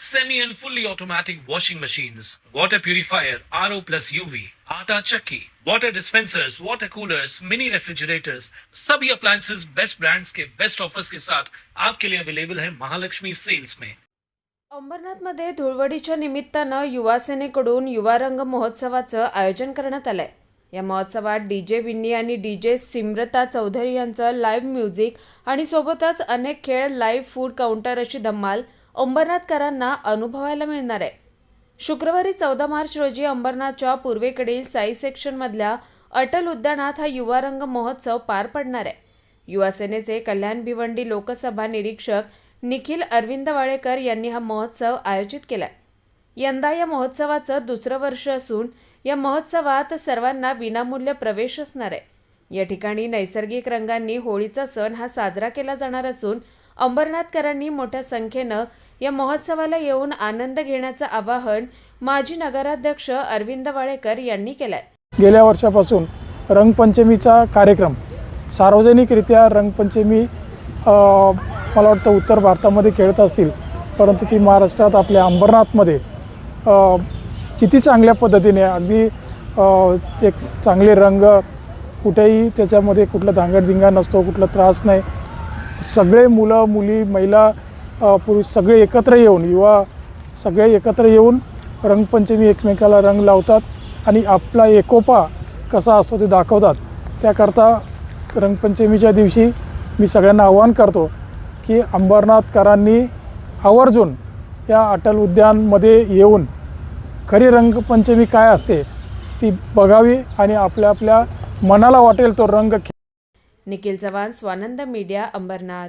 semi and fully automatic washing machines, water purifier, RO plus UV, आटा चक्की, water dispensers, water coolers, mini refrigerators, सभी appliances best brands के best offers के साथ आपके लिए अवेलेबल है महालक्ष्मी सेल्स में। अंबरनाथमध्ये धुळवडीच्या निमित्तानं युवा सेनेकडून युवा रंग महोत्सवाचं आयोजन करण्यात आलंय. या महोत्सवात डी जे विन्नी आणि डी जे सिमरता चौधरी यांचं लाईव्ह म्युझिक आणि सोबतच अनेक खेळ लाईव्ह फूड काउंटर अशी धम्माल अंबरनाथकरांना अनुभवायला मिळणार आहे. शुक्रवारी चौदा मार्च रोजी अंबरनाथच्या पूर्वेकडील साई सेक्शनमधल्या अटल उद्यानात हा युवा रंग महोत्सव पार पडणार आहे. युवासेनेचे कल्याण भिवंडी लोकसभा निरीक्षक निखिल अरविंद वाळेकर यांनी हा महोत्सव आयोजित केलाय. यंदा या महोत्सवाचं दुसरं वर्ष असून या महोत्सवात सर्वांना विनामूल्य प्रवेश असणार आहे. या ठिकाणी नैसर्गिक रंगांनी होळीचा सण हा साजरा केला जाणार असून अंबरनाथकरांनी मोठ्या संख्येनं या महोत्सवाला येऊन आनंद घेण्याचं आवाहन माजी नगराध्यक्ष अरविंद वाळेकर यांनी केलंय. गेल्या वर्षापासून रंगपंचमीचा कार्यक्रम सार्वजनिकरित्या रंगपंचमी मला वाटतं उत्तर भारतामध्ये खेळत असतील परंतु ती महाराष्ट्रात आपल्या अंबरनाथमध्ये किती चांगल्या पद्धतीने अगदी एक चांगले रंग कुठेही त्याच्यामध्ये कुठला धांगडधिंगा नसतो कुठला त्रास नाही. सगळे मुलं मुली महिला पुरुष सगळे एकत्र येऊन युवा सगळे एकत्र येऊन रंगपंचमी एकमेकाला रंग लावतात आणि आपला एकोपा कसा असतो ते दाखवतात. त्याकरता रंगपंचमीच्या दिवशी मी सगळ्यांना आवाहन करतो की अंबरनाथकरांनी आवर्जून या अटल उद्यानमध्ये येऊन खरी रंगपंचमी काय असते ती बघावी आणि आपल्या आपल्या मनाला वाटेल तो रंग निखिल चव्हाण स्वानंद मीडिया अंबरनाथ.